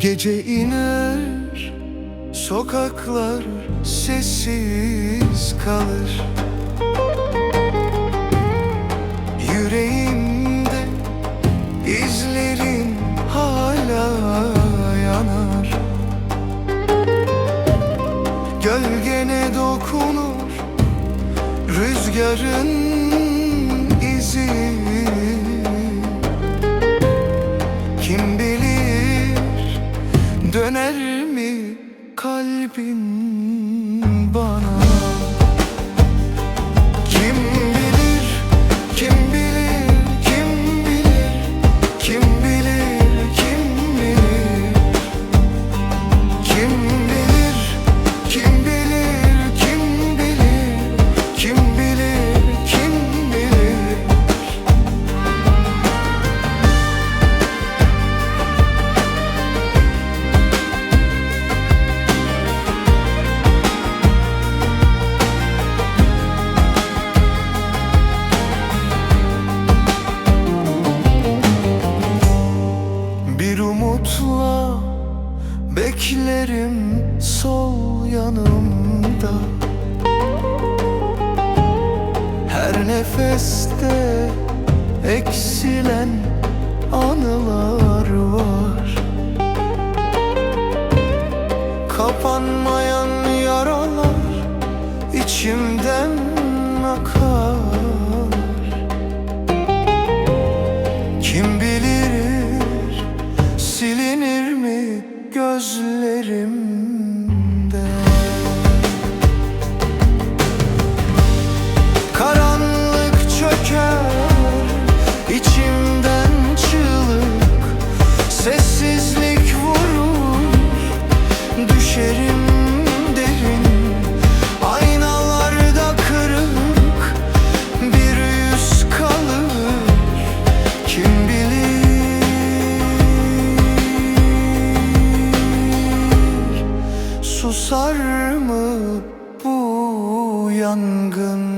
Gece iner Sokaklar sessiz kalır. Yüreğimde izlerin hala yanar. Gölgene dokunur rüzgarın mi kalbin bana umutla beklerim sol yanımda. Her nefeste eksilen anılar var. Kapanmayan Susar mı bu yangın